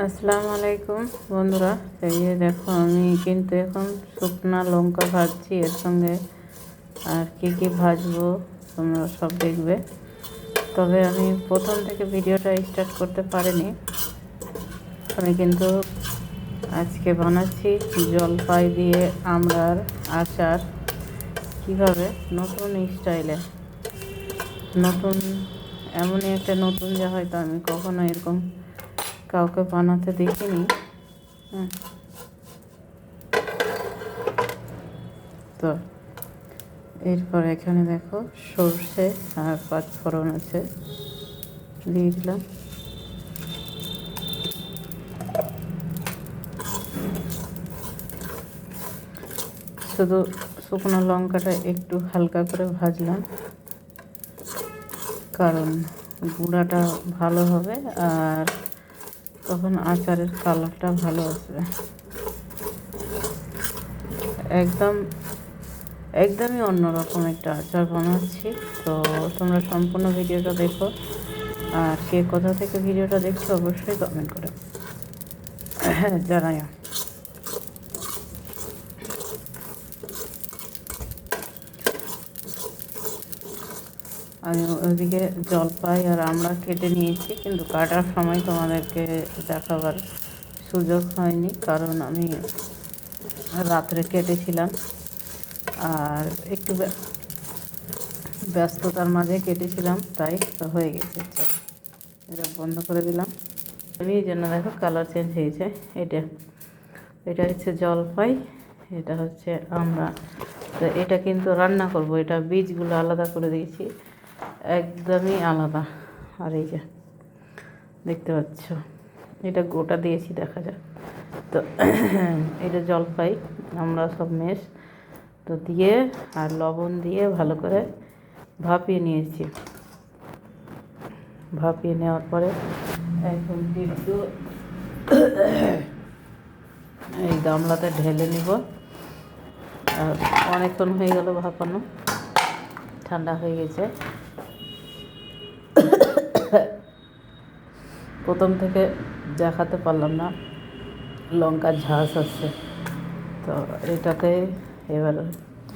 আসসালামু আলাইকুম, বন্ধুরা। এই দেখো, আমি কিন্তু এখন শুকনা লঙ্কা ভাজছি এর সঙ্গে। আর কি কি ভাজবো, তোমরা সব দেখবে। তবে আমি প্রথম থেকে ভিডিওটা স্টার্ট করতে পারিনি। আমি কিন্তু আজকে বানাচ্ছি জলপাই দিয়ে আমড়ার আচার। কীভাবে? নতুন স্টাইলে। নতুন, এমনই একটা নতুন যা হয়তো আমি কখনো এরকম কাউকে বানাতে দেখিনি। তো, এরপর এখানে দেখো সর্ষে আর পাঁচ ফোড়ন আছে। দিয়ে দিলাম। শুধু শুকনো লঙ্কাটা একটু হালকা করে ভাজলাম। কারণ গুঁড়াটা ভালো হবে আর তখন আচারের কালারটা ভালো আসবে। একদম, একদমই অন্যরকম একটা আচার বানাচ্ছি। তো তোমরা সম্পূর্ণ ভিডিওটা দেখো। আর কে কোথা থেকে ভিডিওটা দেখছ অবশ্যই কমেন্ট করে হ্যাঁ জানাই আমি ওইদিকে জলপাই আর আমরা কেটে নিয়েছি, কিন্তু কাটার সময় তোমাদেরকে দেখাবার সুযোগ হয়নি, কারণ আমি রাত্রে কেটেছিলাম। আর একটু ব্যস্ততার মাঝে কেটেছিলাম, তাই হয়ে গেছে এটা বন্ধ করে দিলাম। এই জন্য দেখো কালার চেঞ্জ হয়েছে, এটা এটা হচ্ছে জলপাই, এটা হচ্ছে আমরা। তো এটা কিন্তু রান্না করব, এটা বীজগুলো আলাদা করে দিয়েছি। একদমই আলাদা। আর এই যে, দেখতে পাচ্ছ? এটা গোটা দিয়েছি, দেখা যাক। তো, এটা জলপাই, আমরা সব মেশ। তো দিয়ে, আর লবণ দিয়ে ভালো করে ভাপিয়ে নিয়েছি। ভাপিয়ে নেওয়ার পরে এখন কিন্তু এই গামলাতে ঢেলে নিব। আর অনেকক্ষণ হয়ে গেল ভাপানো। ঠান্ডা হয়ে গেছে। প্রথম থেকে দেখাতে পারলাম না, লঙ্কার ঝাঁস আছে। তো এটাতে এবার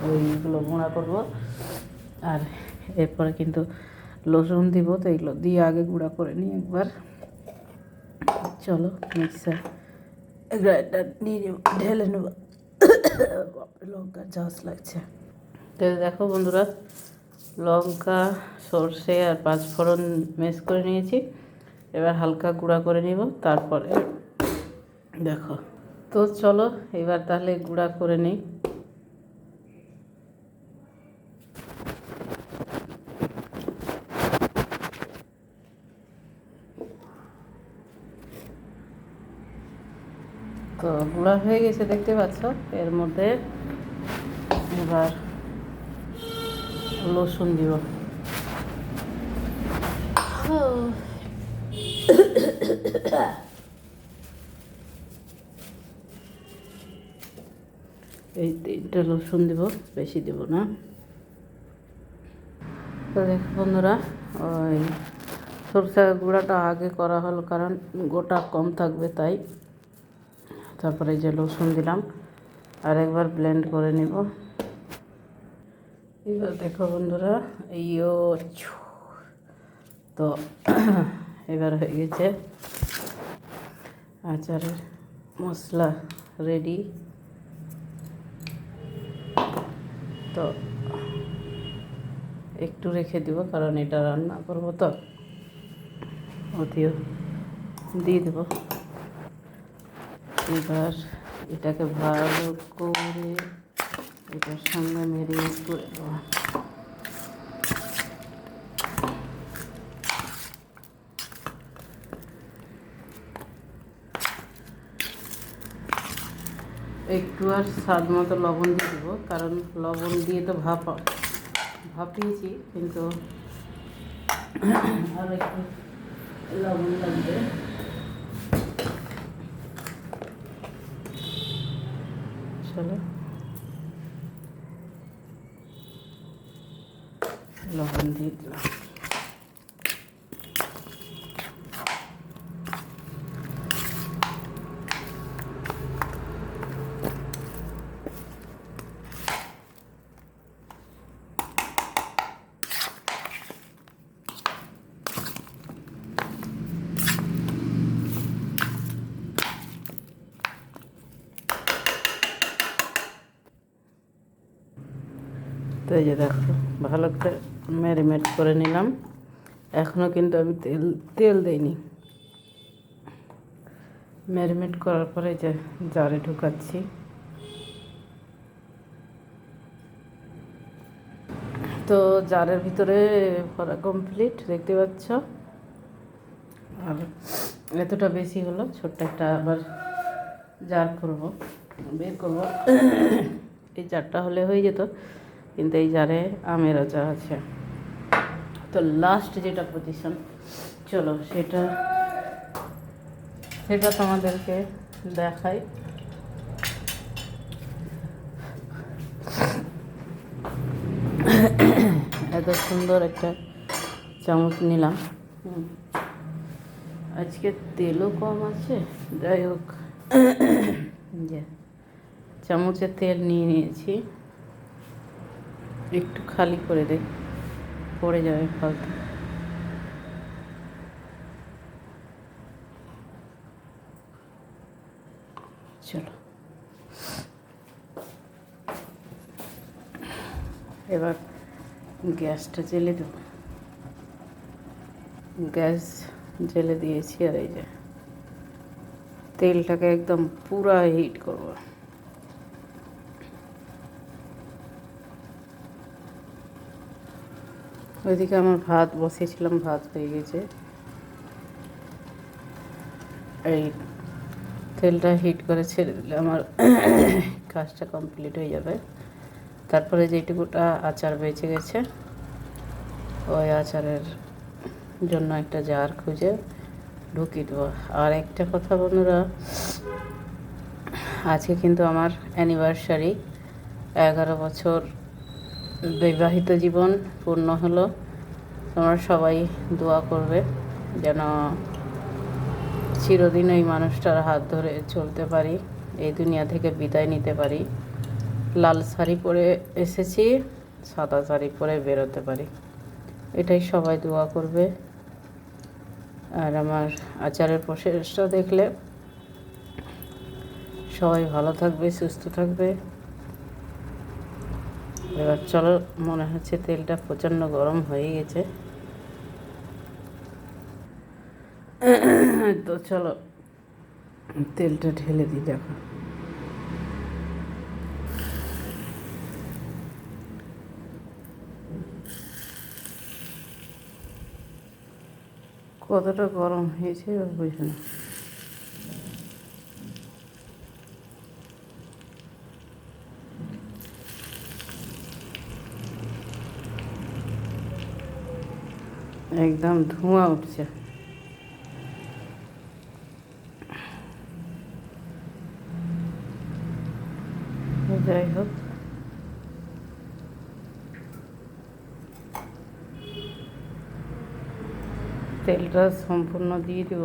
ওইগুলো গুঁড়া করব। আর এরপরে কিন্তু লসুন দিব, তো এগুলো দিয়ে আগে গুঁড়া করে নিই একবার। চলো, মিক্সার গ্রাইন্ডার নিয়ে নেব, ঢেলে নেব। লঙ্কার ঝাঁস লাগছে। দেখো বন্ধুরা লঙ্কা, সর্ষে আর পাঁচফোড়ন মেশ করে নিয়েছি। এবার হালকা গুঁড়া করে নিব, তারপরে দেখো। তো চলো, এবার তাহলে গুঁড়া করে নিই। তো গুঁড়া হয়ে গেছে, দেখতে পাচ্ছ? এর মধ্যে এবার রসুন দিব এই তিনটা রসুন দিব, বেশি দিব না। তো দেখো বন্ধুরা, ওই সরষে গুঁড়াটা আগে করা হলো, কারণ গোটা কম থাকবে তাই। তারপরে যে রসুন দিলাম, আর একবার ব্লেন্ড করে নিব। এবার দেখো বন্ধুরা ইয়ো তো এবার হয়ে গেছে আচারের মশলা রেডি তো একটু রেখে দিব, কারণ এটা রান্না করব তো। ওটিও দিয়ে দেবো। এবার এটাকে ভালো করে এটার সঙ্গে মেরিনেট করে দেবো একটু আর স্বাদ মতো লবণ দিয়ে দেবো, কারণ লবণ দিয়ে তো ভাপ ভাপিয়েছি কিন্তু আর একটু লবণ লাগবে। চলো। লবণ দিয়ে এই যে দেখো, ভালো করে ম্যারিনেট করে নিলাম। এখনও কিন্তু আমি তেল তেল দেইনি। ম্যারিনেট করার পরে যে জারে ঢুকাচ্ছি। তো জারের ভিতরে ভরা কমপ্লিট দেখতে পাচ্ছ? আর এতটা বেশি হলো, ছোট্ট একটা আবার জার করব, বের করব। এই জারটা হলে হয়ে যেত। কিন্তু এই জারে আমের আচার আছে। তো লাস্ট যেটা পজিশন চলো সেটা সেটা তোমাদেরকে দেখাই। এত সুন্দর একটা চামচ নিলাম। আজকে তেলও কম আছে, যাই হোক। যে চামচে তেল নিয়ে নিয়েছি। একটু খালি করে দে, পড়ে যাবে ফালতু। চলো। এবার গ্যাসটা জেলে দেব। গ্যাস জেলে দিয়েছি আর এই যে তেলটাকে একদম পুরা হিট করব। ওইদিকে আমার ভাত বসিয়েছিলাম, ভাত হয়ে গেছে। এই তেলটা হিট করে ছেড়ে দিলে আমার কাজটা কমপ্লিট হয়ে যাবে। তারপরে যেটুকুটা আচার বেঁচে গেছে, ওই আচারের জন্য একটা জার খুঁজে ঢুকিয়ে দেবো। আর একটা কথা বন্ধুরা, আজকে কিন্তু আমার অ্যানিভার্সারি এগারো বছর বিবাহিত জীবন পূর্ণ হলো। তোমরা সবাই দোয়া করবে যেন চিরদিন এই মানুষটার হাত ধরে চলতে পারি, এই দুনিয়া থেকে বিদায় নিতে পারি। লাল শাড়ি পরে এসেছি, সাদা শাড়ি পরে বেরোতে পারি। এটাই সবাই দোয়া করবে। আর আমার আচারের প্রসেসটা দেখলে সবাই ভালো থাকবে, সুস্থ থাকবে। এবার চলো, মনে হচ্ছে তেলটা প্রচণ্ড গরম হয়ে গেছে। তো চলো, তেলটা ঢেলে দিই, দেখো। কতটা গরম হয়েছে, এবার বুঝে না একদম ধোঁয়া উঠছে। যাই হোক। তেলটা সম্পূর্ণ দিয়ে দেব।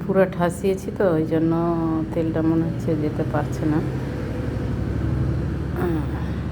পুরো ঠাসিয়েছি তো, ওই জন্য তেলটা মনে হচ্ছে যেতে পারছে না। 嗯。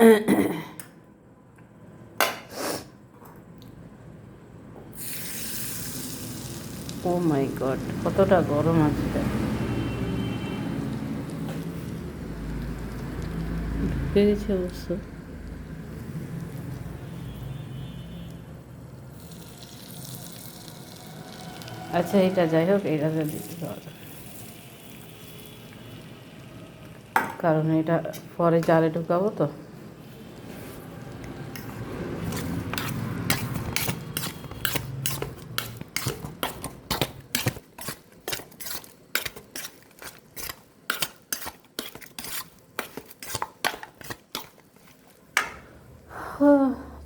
ও মাই গড কতটা গরম আছে। ঢুকে গেছে অবশ্য। আচ্ছা এটা যাই হোক এটাতে দিতে কারণ এটা পরে জালে ঢুকাবো তো।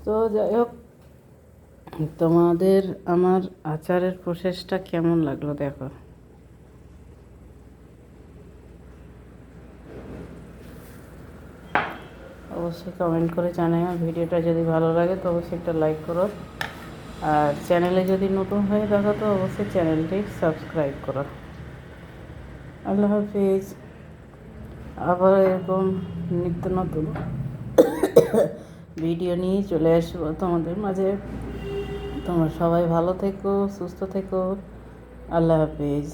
তো যাই হোক, তোমাদের আমার আচারের প্রসেসটা কেমন লাগল দেখো। অবশ্যই কমেন্ট করে জানাও ভিডিওটা যদি ভালো লাগে তো অবশ্যই একটা লাইক করো। আর চ্যানেলে যদি নতুন হয়ে থাকো তো অবশ্যই চ্যানেলটি সাবস্ক্রাইব করো। আল্লাহ হাফিজ, আবার এরকম নিত্য নতুন। ভিডিও নিয়ে চলে আসব তোমাদের মাঝে। তোমরা সবাই ভালো থেকো সুস্থ থেকো। আল্লাহ হাফিজ।